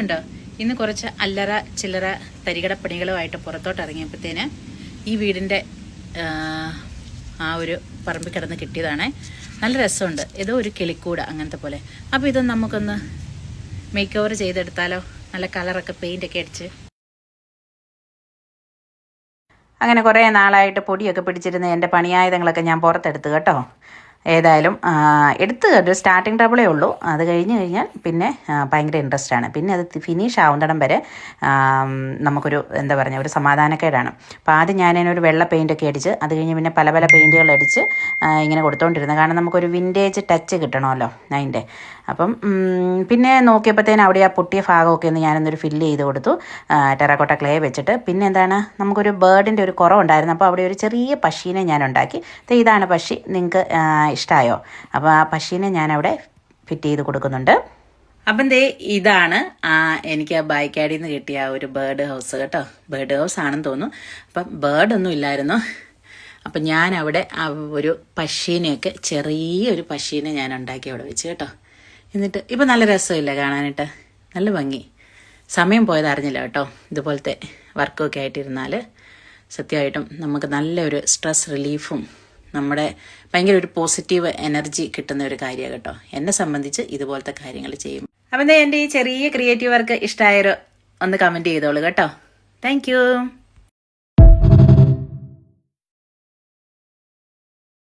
ഉണ്ടോ ഇന്ന് കുറച്ച് അല്ലറ ചില്ലറ തരികട പണികളുമായിട്ട് പുറത്തോട്ട് ഇറങ്ങിയപ്പോഴത്തേന് ഈ വീടിന്റെ ആ, ഒരു പറമ്പിൽ കിടന്ന് കിട്ടിയതാണ്. നല്ല രസമുണ്ട്. ഏതോ ഒരു കിളിക്കൂട് അങ്ങനത്തെ പോലെ. അപ്പോൾ ഇതൊന്ന് നമുക്കൊന്ന് മേക്ക് ഓവർ ചെയ്തെടുത്താലോ? നല്ല കളറൊക്കെ പെയിന്റൊക്കെ അടിച്ച്. അങ്ങനെ കുറേ നാളായിട്ട് പൊടിയൊക്കെ പിടിച്ചിരുന്ന എന്റെ പണിയായുധങ്ങളൊക്കെ ഞാൻ പുറത്തെടുത്തു കേട്ടോ. ഏതായാലും എടുത്ത് ഒരു സ്റ്റാർട്ടിങ് ട്രബിളേ ഉള്ളൂ. അത് കഴിഞ്ഞ് കഴിഞ്ഞാൽ പിന്നെ ഭയങ്കര ഇൻട്രസ്റ്റ് ആണ്. പിന്നെ അത് ഫിനിഷ് ആവുന്നിടം വരെ നമുക്കൊരു എന്താ പറയുക ഒരു സമാധാനക്കേടാണ്. അപ്പോൾ ആദ്യം ഞാൻ അതിനൊരു വെള്ള പെയിന്റൊക്കെ അടിച്ച് അത് കഴിഞ്ഞ് പിന്നെ പല പല പെയിന്റുകൾ അടിച്ച് ഇങ്ങനെ കൊടുത്തോണ്ടിരുന്നത് കാരണം നമുക്കൊരു വിന്റേജ് ടച്ച് കിട്ടണമല്ലോ അതിന്റെ. അപ്പം പിന്നെ നോക്കിയപ്പോഴത്തേന് അവിടെ ആ പൊട്ടിയ ഭാഗമൊക്കെ ഒന്ന് ഞാനൊന്നൊരു ഫില്ല് ചെയ്ത് കൊടുത്തു. ടെറാക്കോട്ട ക്ലേ വെച്ചിട്ട്. പിന്നെ എന്താണ്? നമുക്കൊരു ബേർഡിന്റെ ഒരു കുറവുണ്ടായിരുന്നു. അപ്പോൾ അവിടെ ഒരു ചെറിയ പശീനെ ഞാൻ ഉണ്ടാക്കി ഇതാണ് പശി. നിങ്ങൾക്ക് ഇഷ്ടമായോ അപ്പോൾ ആ പശീനെ ഞാനവിടെ ഫിറ്റ് ചെയ്ത് കൊടുക്കുന്നുണ്ട്. അപ്പം ദേ ഇതാണ് ആ എനിക്ക് ആ ബൈക്കാടിയിൽ നിന്ന് കിട്ടിയ ആ ഒരു ബേർഡ് ഹൗസ് കേട്ടോ. ബേർഡ് ഹൗസ് ആണെന്ന് തോന്നുന്നു. അപ്പം ബേർഡൊന്നും ഇല്ലായിരുന്നു. അപ്പം ഞാൻ അവിടെ ഒരു പശീനെയൊക്കെ ചെറിയൊരു പശീനെ ഞാൻ ഉണ്ടാക്കി അവിടെ വെച്ച് കേട്ടോ. എന്നിട്ട് ഇപ്പം നല്ല രസമില്ല കാണാനായിട്ട് നല്ല ഭംഗി. സമയം പോയത് അറിഞ്ഞില്ല കേട്ടോ. ഇതുപോലത്തെ വർക്കൊക്കെ ആയിട്ടിരുന്നാൽ സത്യമായിട്ടും നമുക്ക് നല്ലൊരു സ്ട്രെസ് റിലീഫും നമ്മുടെ ഭയങ്കര ഒരു പോസിറ്റീവ് എനർജി കിട്ടുന്ന ഒരു കാര്യമാണ് കേട്ടോ. എന്നെ സംബന്ധിച്ച് ഇതുപോലത്തെ കാര്യങ്ങൾ ചെയ്യും അപ്പം എന്റെ ഈ ചെറിയ ക്രിയേറ്റീവ് വർക്ക് ഇഷ്ടമായൊരു ഒന്ന് കമന്റ് ചെയ്തോളൂ കേട്ടോ. താങ്ക്